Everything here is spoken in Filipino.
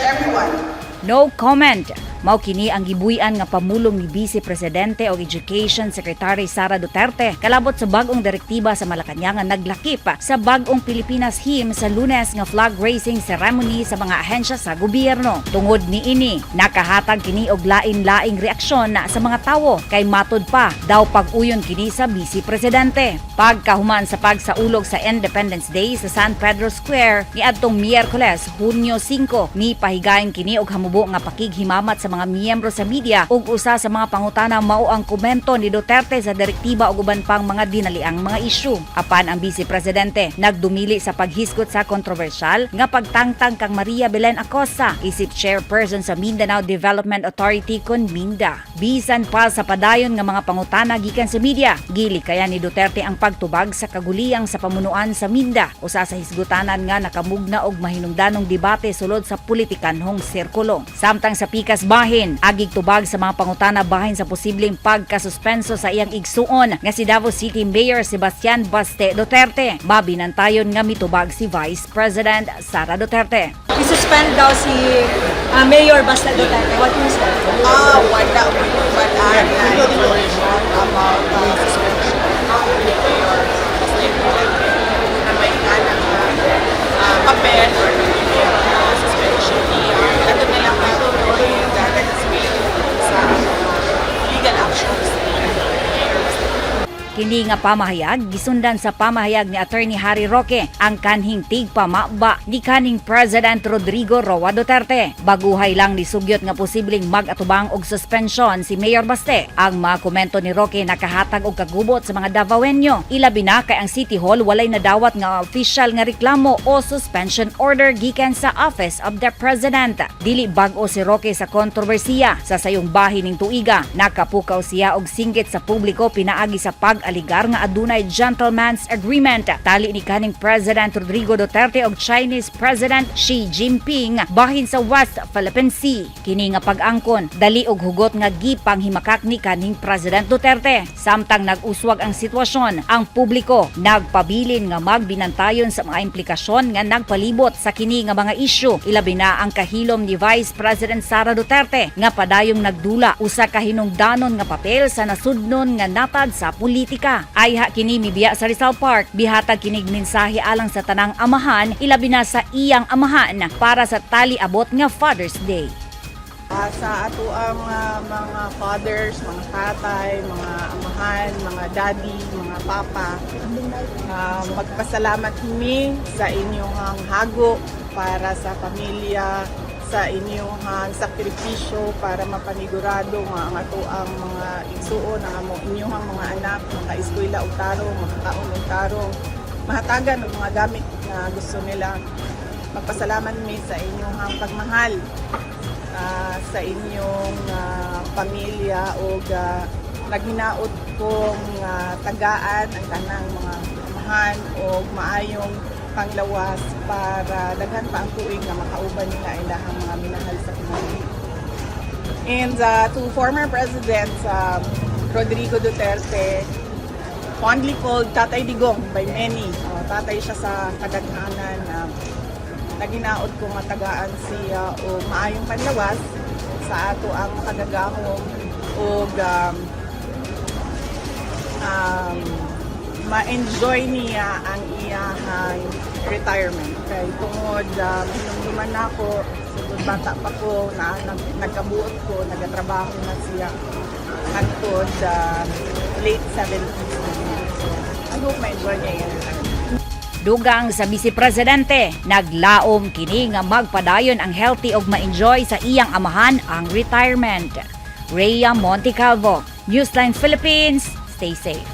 everyone No comment. Mao kini ang gibuyan nga pamulong ni Vice Presidente o Education Secretary Sara Duterte kalabot sa bag-ong direktiba sa Malacañang naglakip sa bag-ong Pilipinas him sa Lunes nga flag raising ceremony sa mga ahensya sa gobyerno. Tungod ni ini, nakahatag kini og lain-laing reaksyon sa mga tawo kay matod pa daw pag-uyon kini sa Vice Presidente. Pagkahuman sa pagsaulog sa Independence Day sa San Pedro Square ni adtong Miyerkules, Hunyo 5, ni pahigayon kini og hamubo nga pakighimamat sa mga miyembro sa media ug usa sa mga pangutana mao ang komento ni Duterte sa direktiba ug uban pang mga dinaliang mga isyu. Apan ang Vice Presidente nagdumili sa paghisgot sa kontrobersyal nga pagtangtang kang Maria Belen Acosta isip chairperson sa Mindanao Development Authority kon Minda. Bisan pa sa padayon nga mga pangutana gikan sa media, gili kaya ni Duterte ang pagtubag sa kaguliyang sa pamunuan sa Minda usa sa hisgutanan nga nakamugna og mahinungdanong debate sulod sa politikanhong sirkulo. Samtang sa pikas bahin, agig tubag sa mga pangutana bahin sa posibleng pagkasuspenso sa iyang igsuon nga si Davao City Mayor Sebastian Baste Duterte. Mabinantayon nga mitubag si Vice President Sara Duterte. I-suspend daw si ah, Mayor Basta Duterte. What is that? uh, wala wala na information about uh, suspension of the mayor na may anak na uh, papel or uh, suspension ito na lang ako that is made sa legal actions Kini nga pamahayag gisundan sa pamahayag ni Attorney Harry Roque ang kanhing tigpamaba ni kaning President Rodrigo Roa Duterte. Baguhay lang ni sugyot nga posibleng mag-atubang og suspension si Mayor Baste. Ang mga komento ni Roque nakahatag og kagubot sa mga Davaoenyo. Ilabi na kay ang City Hall walay nadawat nga official nga reklamo o suspension order gikan sa Office of the President. Dili bag-o si Roque sa kontrobersiya sa sayong bahin ning tuiga. Nakapukaw siya og singgit sa publiko pinaagi sa pag-aligar nga adunay gentleman's agreement tali ni kaning President Rodrigo Duterte og Chinese President Xi Jinping bahin sa West Philippine Sea. Kini nga pag-angkon dali og hugot nga gipang himakak ni kaning President Duterte. Samtang nag-uswag ang sitwasyon, ang publiko nagpabilin nga magbinantayon sa mga implikasyon nga nagpalibot sa kini nga mga isyu. Ilabi na ang kahilom ni Vice President Sara Duterte nga padayong nagdula usa ka hinungdanon nga papel sa nasudnon nga natad sa politika. Ayha kini mibiya sa Rizal Park, bihatag kinig mensahe alang sa tanang amahan, ilabi na sa iyang amahan para sa tali abot nga Father's Day. Ah, sa ato ang ah, mga fathers, mga tatay, mga amahan, mga daddy, mga papa, ah, magpasalamat kami sa inyong ang hago para sa pamilya, sa inyong ang sakripisyo para mapanigurado nga ang ato ang mga igsuon, ang inyong mga anak, maka-eskwela og tarong, makakaon og tarong, mahatagan og mga gamit na gusto nila. Magpasalamat mi sa inyong ang pagmahal ah, sa inyong ah, pamilya o naghinaot kong ah, tagaan ang tanang mga amahan o maayong panglawas para daghan pa ang tuig nga makauban nila ang ilahang mga minahal sa kinabuhi. And uh, to former President um, Rodrigo Duterte, fondly called Tatay Digong by many. Uh, tatay siya sa kadaghanan. Um, naginaot ko nga tagaan siya o maayong panlawas sa ato ang makagagahom o um, um, ma-enjoy niya ang iyahang retirement. Kay tungod um, na ako, sugod bata pa ko, na, nag, nagkabuot ko, nagatrabaho na siya hangtod uh, late 70s na niya. So, I hope ma-enjoy niya yung. Dugang sa Vice Presidente, naglaom kini nga magpadayon ang healthy og ma-enjoy sa iyang amahan ang retirement. Rhea Montecalvo, Newsline Philippines, stay safe.